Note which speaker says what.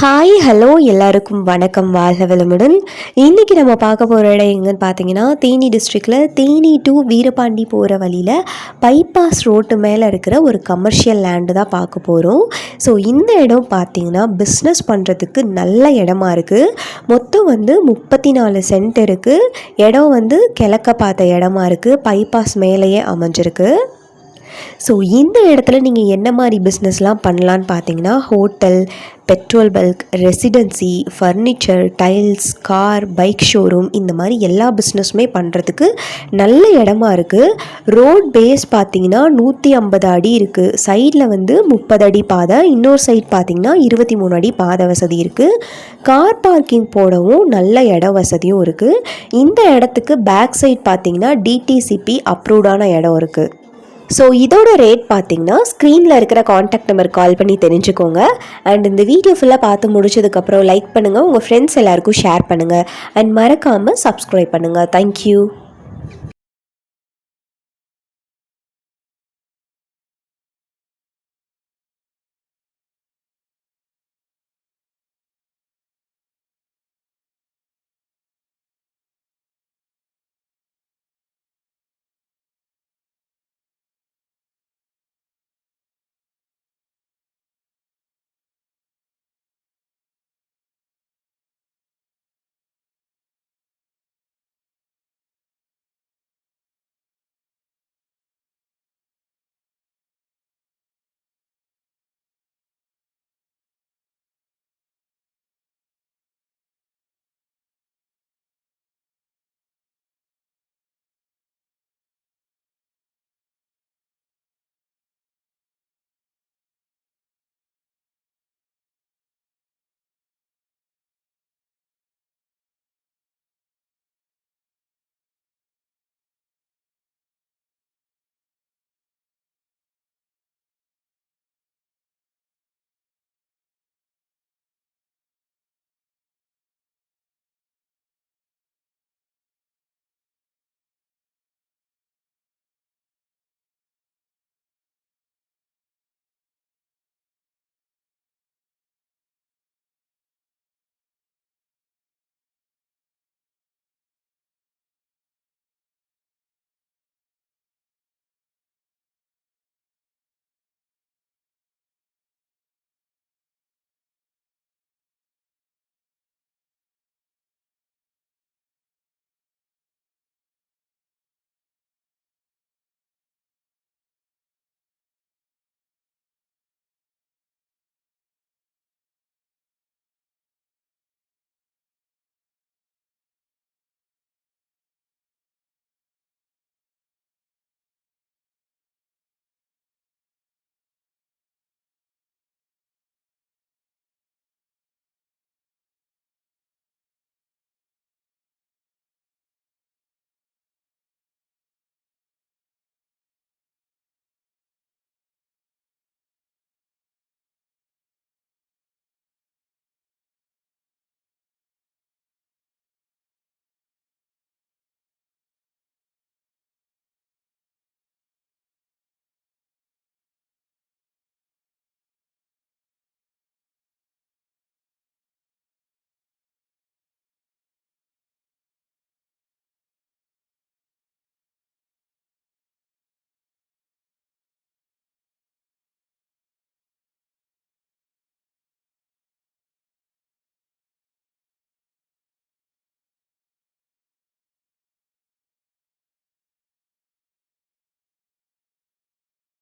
Speaker 1: Hi hello எல்லாருக்கும் வணக்கம். வாழ்க வளமுடன். இன்றைக்கி நம்ம பார்க்க போகிற இடம் எங்கன்னு பார்த்தீங்கன்னா தேனி டிஸ்ட்ரிக்டில் தேனி டு வீரபாண்டி போகிற வழியில் பைபாஸ் ரோட்டு மேலே இருக்கிற ஒரு கமர்ஷியல் லேண்டு தான் பார்க்க போகிறோம் ஸோ இந்த இடம் பார்த்தீங்கன்னா பிஸ்னஸ் பண்ணுறதுக்கு நல்ல இடமா இருக்குது மொத்தம் வந்து முப்பத்தி நாலு சென்ட் இருக்குது இடம் வந்து கிழக்க பார்த்த இடமா இருக்குது பைபாஸ் மேலேயே அமைஞ்சிருக்கு. ஸோ இந்த இடத்துல நீங்கள் என்ன மாதிரி பிஸ்னஸ்லாம் பண்ணலான்னு பார்த்தீங்கன்னா hotel petrol bulk residency furniture tiles car bike showroom இந்த மாதிரி எல்லா பிஸ்னஸுமே பண்ணுறதுக்கு நல்ல இடமா இருக்குது ரோட் பேஸ் பார்த்தீங்கன்னா நூற்றி ஐம்பது அடி இருக்குது சைடில் வந்து முப்பது அடி பாதை. இன்னொரு சைட் பார்த்தீங்கன்னா இருபத்தி மூணு அடி பாதை வசதி இருக்குது கார் பார்க்கிங் போடவும் நல்ல இட வசதியும் இருக்குது இந்த இடத்துக்கு பேக் சைட் பார்த்தீங்கன்னா டிடிசிபி அப்ரூவ்டான இடம் இருக்குது ஸோ இதோட ரேட் பார்த்தீங்கன்னா ஸ்க்ரீனில் இருக்கிற காண்டாக்ட் நம்பர் கால் பண்ணி தெரிஞ்சுக்கோங்க. அண்ட் இந்த வீடியோ ஃபுல்லாக பார்த்து முடிச்சதுக்கப்புறம் லைக் பண்ணுங்கள் உங்கள் ஃப்ரெண்ட்ஸ் எல்லாருக்கும் ஷேர் பண்ணுங்கள் அண்ட் மறக்காமல் சப்ஸ்கிரைப் பண்ணுங்கள் தேங்க்யூ